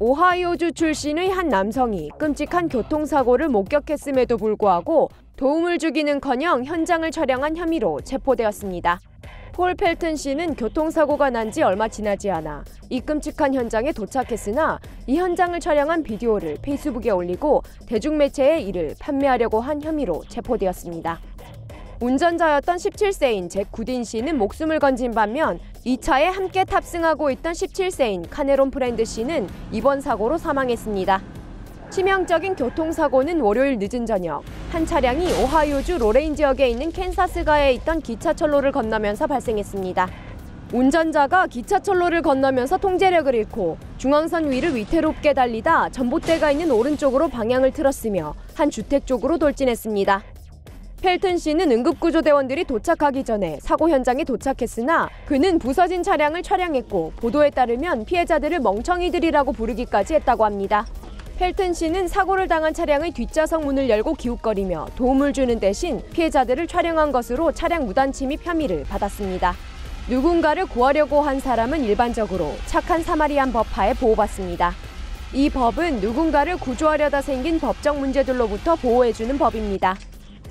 오하이오주 출신의 한 남성이 끔찍한 교통사고를 목격했음에도 불구하고 도움을 주기는커녕 현장을 촬영한 혐의로 체포되었습니다. 폴 펠튼 씨는 교통사고가 난 지 얼마 지나지 않아 이 끔찍한 현장에 도착했으나 이 현장을 촬영한 비디오를 페이스북에 올리고 대중매체에 이를 판매하려고 한 혐의로 체포되었습니다. 운전자였던 17세인 잭 구딘 씨는 목숨을 건진 반면 이 차에 함께 탑승하고 있던 17세인 카네론 프렌드 씨는 이번 사고로 사망했습니다. 치명적인 교통사고는 월요일 늦은 저녁 한 차량이 오하이오주 로레인 지역에 있는 캔사스가에 있던 기차철로를 건너면서 발생했습니다. 운전자가 기차철로를 건너면서 통제력을 잃고 중앙선 위를 위태롭게 달리다 전봇대가 있는 오른쪽으로 방향을 틀었으며 한 주택 쪽으로 돌진했습니다. 펠튼 씨는 응급구조대원들이 도착하기 전에 사고 현장에 도착했으나 그는 부서진 차량을 촬영했고 보도에 따르면 피해자들을 멍청이들이라고 부르기까지 했다고 합니다. 펠튼 씨는 사고를 당한 차량의 뒷좌석 문을 열고 기웃거리며 도움을 주는 대신 피해자들을 촬영한 것으로 차량 무단 침입 혐의를 받았습니다. 누군가를 구하려고 한 사람은 일반적으로 착한 사마리안 법하에 보호받습니다. 이 법은 누군가를 구조하려다 생긴 법적 문제들로부터 보호해주는 법입니다.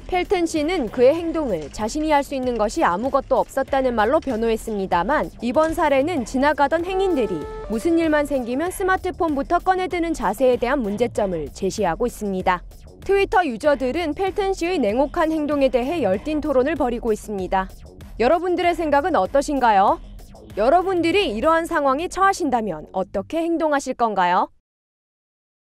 펠튼 씨는 그의 행동을 자신이 할 수 있는 것이 아무것도 없었다는 말로 변호했습니다만 이번 사례는 지나가던 행인들이 무슨 일만 생기면 스마트폰부터 꺼내드는 자세에 대한 문제점을 제시하고 있습니다. 트위터 유저들은 펠튼 씨의 냉혹한 행동에 대해 열띤 토론을 벌이고 있습니다. 여러분들의 생각은 어떠신가요? 여러분들이 이러한 상황에 처하신다면 어떻게 행동하실 건가요?